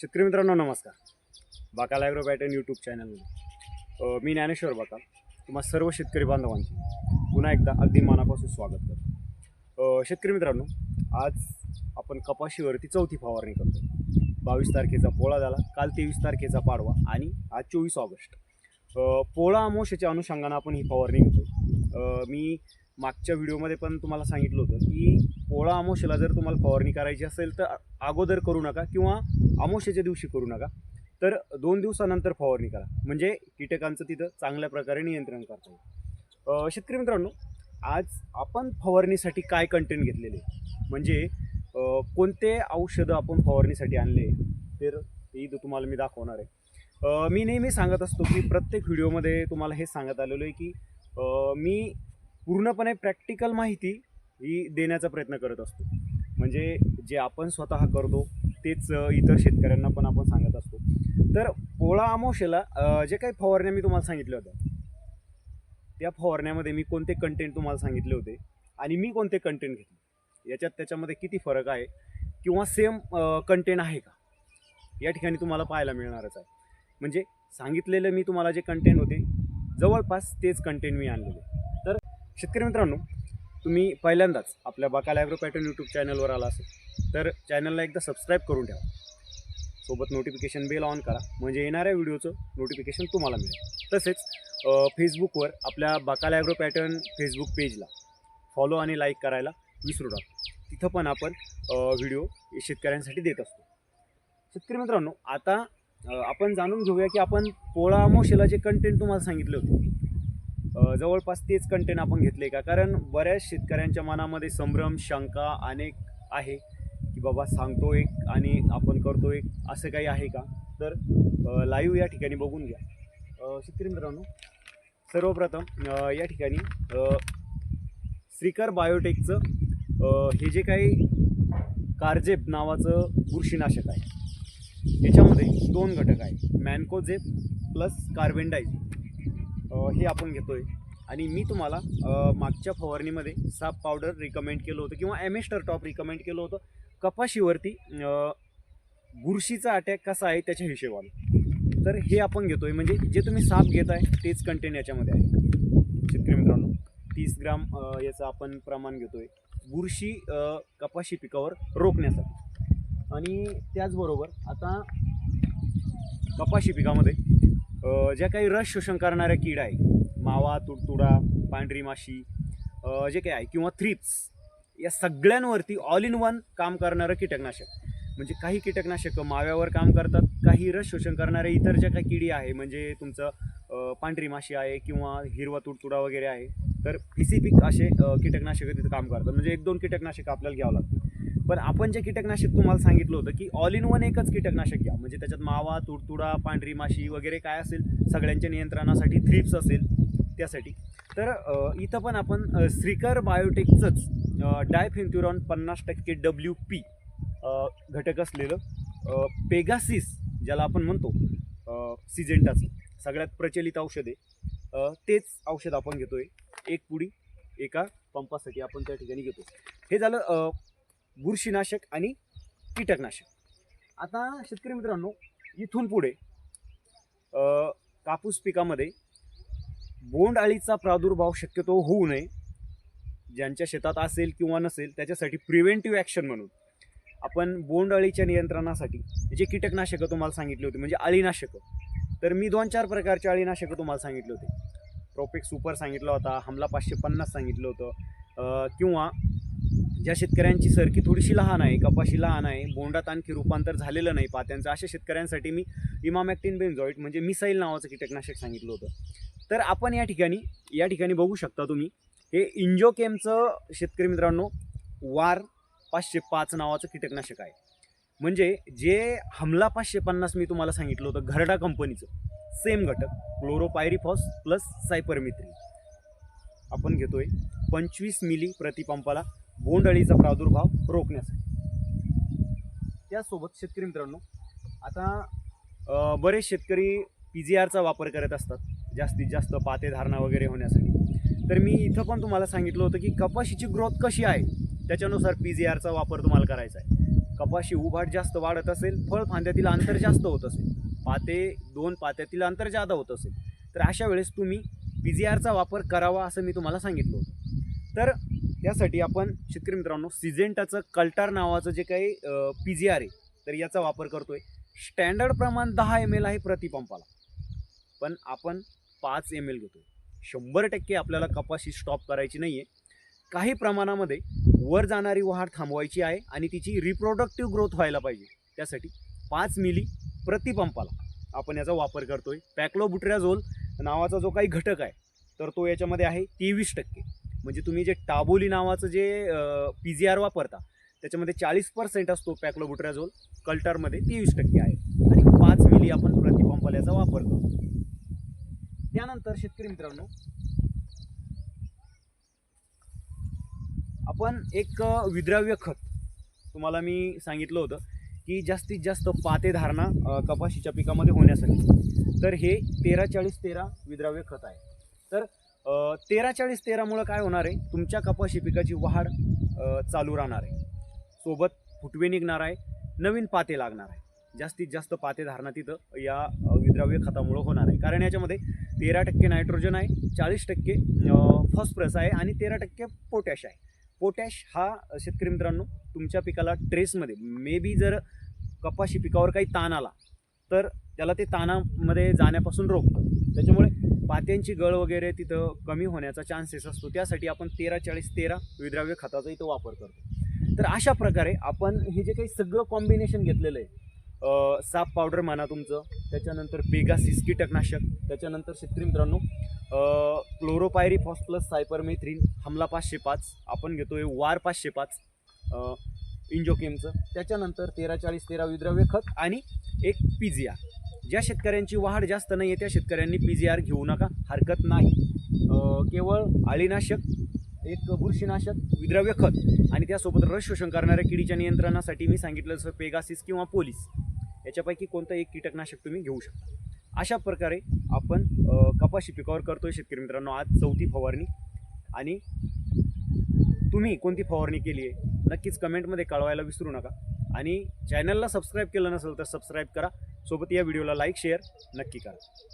शेतकरी मित्रांनो नमस्कार. बाकाल ॲग्रो पॅटर्न यूट्यूब चॅनलमध्ये मी ज्ञानेश्वर बाकाल तुम्हा सर्व शेतकरी बांधवांचे पुन्हा एकदा अगदी मनापासून स्वागत करतो. शेतकरी मित्रांनो आज आपण कपाशीवरती चौथी फवारणी करतो बावीस तारखेचा पोळा झाला काल तेवीस तारखेचा पाडवा आणि आज चोवीस ऑगस्ट. पोळा अमोशाच्या अनुषंगानं आपण ही फवारणी घेतो मी मागच्या व्हिडिओमध्ये पण तुम्हाला सांगितलं होतं की पोळा अमावशेला जर तुम्हाला फवारणी करायची असेल तर अगोदर करू नका किंवा अमावशेच्या दिवशी करू नका. तर दोन दिवसानंतर फवारणी करा. म्हणजे कीटकांचं तिथं चांगल्या प्रकारे नियंत्रण करता येईल. शेतकरी मित्रांनो आज आपण फवारणीसाठी काय कंटेंट घेतलेले म्हणजे कोणते औषधं आपण फवारणीसाठी आणले तर ते इथं तुम्हाला मी दाखवणार आहे. मी नेहमी सांगत असतो की प्रत्येक व्हिडिओमध्ये तुम्हाला हे सांगत आलेलो आहे की मी पूर्णपणे प्रॅक्टिकल माहिती ही देण्याचा प्रयत्न करत असतो. म्हणजे जे आपण स्वतः करतो तेच इतर शेतकऱ्यांना पण आपण सांगत असतो. तर पोळा अमावशेला जे काही फवारण्या मी तुम्हाला सांगितल्या होत्या त्या फवारण्यामध्ये मी कोणते कंटेंट तुम्हाला सांगितले होते आणि मी कोणते कंटेंट घेतले? याच्यात त्याच्यामध्ये किती फरक आहे किंवा सेम कंटेंट आहे का? या ठिकाणी तुम्हाला पाहायला मिळणारच आहे. म्हणजे सांगितलेलं मी तुम्हाला जे कंटेंट होते जवळपास तेच कंटेंट मी आणलेले. तर शेतकरी मित्रांनो तुम्ही पहिल्यांदाच आपल्या बकाल ॲग्रो पॅटर्न यूट्यूब चॅनलवर आला असेल तर चॅनलला एकदा सबस्क्राईब करून ठेवा. सोबत नोटिफिकेशन बेल ऑन करा. म्हणजे येणाऱ्या व्हिडिओचं नोटिफिकेशन तुम्हाला मिळेल. तसेच फेसबुकवर आपल्या बकाल ॲग्रो पॅटर्न फेसबुक पेजला फॉलो आणि लाईक करायला विसरू नका. तिथं पण आपण व्हिडिओ शेतकऱ्यांसाठी देत असतो. शेतकरी मित्रांनो आता आपण जाणून घेऊया की आपण पोळा मोशेला जे कंटेंट तुम्हाला सांगितले होते जवळपास तेच कंटेंट आपण घेतले का? कारण बऱ्याच शेतकऱ्यांच्या मनामध्ये संभ्रम शंका अनेक आहे की बाबा सांगतो एक आणि आपण करतो एक असं काही आहे का? तर लाईव्ह या ठिकाणी बघून घ्या. शेतकरी मित्रांनो सर्वप्रथम या ठिकाणी श्रीकर बायोटेकचं हे जे काही कार्जेप नावाचं बुरशीनाशक आहे याच्यामध्ये दोन घटक आहे मॅनकोझेप प्लस कार्बेंडाईज हे आपण घेतोय. आणि मी तुम्हाला मागच्या फवारणीमध्ये साप पावडर रिकमेंड केलं होतं किंवा एमेस्टर टॉप रिकमेंड केलं होतं. कपाशीवरती बुरशीचा अटॅक कसा आहे त्याच्या हिशेबाने. तर हे आपण घेतोय. म्हणजे जे तुम्ही साप घेत आहे तेच कंटेंट याच्यामध्ये आहे. शेतकरी मित्रांनो तीस ग्राम याचं आपण प्रमाण घेतोय. बुरशी कपाशी पिकावर रोखण्यासाठी. आणि त्याचबरोबर आता कपाशी पिकामध्ये ज्या काही रस शोषण करणाऱ्या कीड आहे मावा तुडतुडा पांढरी माशी जे काही आहे किंवा थ्रिप्स या सगळ्यांवरती ऑल इन वन काम करणारं कीटकनाशक. म्हणजे काही कीटकनाशकं माव्यावर काम करतात काही रस शोषण करणाऱ्या इतर ज्या काही किडी आहे म्हणजे तुमचं पांढरी माशी आहे किंवा हिरवा तुडतुडा वगैरे आहे तर फिसिफिक असे कीटकनाशकं तिथं काम करतात. म्हणजे एक दोन कीटकनाशकं आपल्याला घ्यावं लागतं. पण आपण जे कीटकनाशक तुम्हाला सांगितलं होतं की ऑल इन वन एकच कीटकनाशक घ्या. म्हणजे त्याच्यात मावा तुडतुडा पांढरी माशी वगैरे काय असेल सगळ्यांच्या नियंत्रणासाठी थ्रिप्स असेल त्यासाठी. तर इथं पण आपण श्रीकर बायोटेकचंच डायफेन्थ्युरॉन पन्नास टक्के डब्ल्यू पी घटक असलेलं पेगासिस ज्याला आपण म्हणतो सिजेंटाचं सगळ्यात प्रचलित औषध आहे. तेच औषध आपण घेतो आहे एक पुडी एका पंपासाठी आपण त्या ठिकाणी घेतो हे झालं बुरशीनाशक आणि कीटकनाशक. आता शेतकरी मित्रांनो इथून पुढे कापूस पिकामध्ये बोंड अळीचा प्रादुर्भाव शक्यतो होऊ नये. ज्यांच्या शेतात असेल किंवा नसेल त्याच्यासाठी प्रिव्हेंटिव्ह ॲक्शन म्हणून आपण बोंडअळीच्या नियंत्रणासाठी जे कीटकनाशकं तुम्हाला सांगितले होते म्हणजे अळीनाशकं. तर मी दोन चार प्रकारचे अळीनाशकं तुम्हाला सांगितले होते. प्रोपेक सुपर सांगितलं होता हमला पाचशे पन्नास सांगितलं होतं किंवा ज्या शेतकऱ्यांची सरकी थोडीशी लहान आहे कपाशी लहान आहे बोंडात आणखी रूपांतर झालेलं नाही पात्यांचं अशा शेतकऱ्यांसाठी मी इमामॅक्टिन बेन्झॉईट म्हणजे मिसाईल नावाचं कीटकनाशक सांगितलं होतं. तर आपण या ठिकाणी या ठिकाणी बघू शकता तुम्ही हे इंजोकेमचं शेतकरी मित्रांनो वार पाचशे पाच नावाचं कीटकनाशक आहे. म्हणजे जे हमला पाचशे पन्नास मी तुम्हाला सांगितलं होतं घरडा कंपनीचं सेम घटक क्लोरोपायरिफॉस प्लस सायपरमित्री आपण घेतोय पंचवीस मिली प्रतिपंपाला बोंडअळीचा प्रादुर्भाव रोखण्यासाठी. त्यासोबत शेतकरी मित्रांनो आता बरेच शेतकरी पी जी आरचा वापर करत असतात जास्तीत जास्त पाते धारणा वगैरे होण्यासाठी. तर मी इथं पण तुम्हाला सांगितलं होतं की कपाशीची ग्रोथ कशी आहे त्याच्यानुसार पी जी आरचा वापर तुम्हाला करायचा आहे. कपाशी उभाट जास्त वाढत असेल फळ फांद्यातील अंतर जास्त होत असेल पाते दोन पात्यातील अंतर जादा होत असेल. तर अशा वेळेस तुम्ही पी जी आरचा वापर करावा असं मी तुम्हाला सांगितलं होतं. तर त्यासाठी आपण शेतकरी मित्रांनो सिजेंटाचं कल्टार नावाचं जे काही पी जी आर आहे तर याचा वापर करतोय. स्टँडर्ड प्रमाण दहा एम एल आहे प्रतिपंपाला पण आपण पाच एम एल घेतो शंभर टक्के आपल्याला कपाशी स्टॉप करायची नाही आहे काही प्रमाणामध्ये वर जाणारी वाढ थांबवायची आहे आणि तिची रिप्रोडक्टिव्ह ग्रोथ व्हायला पाहिजे. त्यासाठी पाच मिली प्रतिपंपाला आपण याचा वापर करतोय. पॅक्लोबुट्रॅझोल नावाचा जो काही घटक आहे तर तो याच्यामध्ये आहे तेवीस टक्के. म्हणजे तुम्ही जे टाबोली नावाचं जे पी जी आर वापरता त्याच्यामध्ये चाळीस पर्सेंट असतो पॅक्लोबुट्राझोल कल्टरमध्ये तेवीस टक्के आहे. आणि पाच मिली आपण प्रतिपंपाला याचा वापर करतो. त्यानंतर शेतकरी मित्रांनो आपण एक विद्राव्य खत तुम्हाला मी सांगितलं होतं की जास्तीत जास्त पाते धारणा कपाशीच्या पिकामध्ये होण्यासाठी. तर हे तेरा चाळीस तेरा विद्राव्य खत आहे. तर तेरा चाळीस तेरामुळं काय होणार आहे? तुमच्या कपाशी पिकाची वाढ चालू राहणार आहे. सोबत फुटवे निघणार आहे नवीन पाते लागणार आहे. जास्तीत जास्त पाते धारणा तिथं या विद्राव्य खतामुळं होणार आहे. कारण याच्यामध्ये तेरा टक्के नायट्रोजन आहे चाळीस टक्के फॉस्फरस आहे आणि तेरा टक्के पोटॅश आहे. पोटॅश हा शेतकरी मित्रांनो तुमच्या पिकाला ट्रेसमध्ये मे बी जर कपाशी पिकावर काही ताण आला तर त्याला ते ताणामध्ये जाण्यापासून रोखतं. त्याच्यामुळे पात्यांची गळ वगैरे तिथं कमी होण्याचा चान्सेस असतो. त्यासाठी आपण तेरा चाळीस तेरा विद्राव्य खताचा इथं वापर करतो. तर अशा प्रकारे आपण हे जे काही सगळं कॉम्बिनेशन घेतलेलं आहे साप पावडर म्हणा तुमचं त्याच्यानंतर पेगासिस कीटकनाशक त्याच्यानंतर शेतकरी मित्रांनो क्लोरोपायरी फॉस्प्लस सायपरमेथ्रीन हमला पाचशे पाच आपण घेतोय वार पाचशे पाच इंजोकेमचं त्याच्यानंतर तेरा चाळीस तेरा विद्रव्य खत आणि एक पिझिया ज्या शेतकऱ्यांची वाढ जास्त नाही आहे त्या शेतकऱ्यांनी पी जी आर घेऊ नका. हरकत नाही. केवळ आळीनाशक एक बुरशीनाशक विद्रव्य खत आणि त्यासोबत रस शोषण करणाऱ्या किडीच्या नियंत्रणासाठी मी सांगितलं जसं पेगासिस किंवा पोलीस याच्यापैकी कोणतं एक कीटकनाशक तुम्ही घेऊ शकता. अशा प्रकारे आपण कपाशी पिकावर करतो आहे शेतकरी मित्रांनो आज चौथी फवारणी. आणि तुम्ही कोणती फवारणी केली आहे नक्कीच कमेंटमध्ये कळवायला विसरू नका. आणि चॅनलला सबस्क्राईब केलं नसेल तर सबस्क्राईब करा. सोबत या व्हिडिओला लाईक शेअर नक्की करा.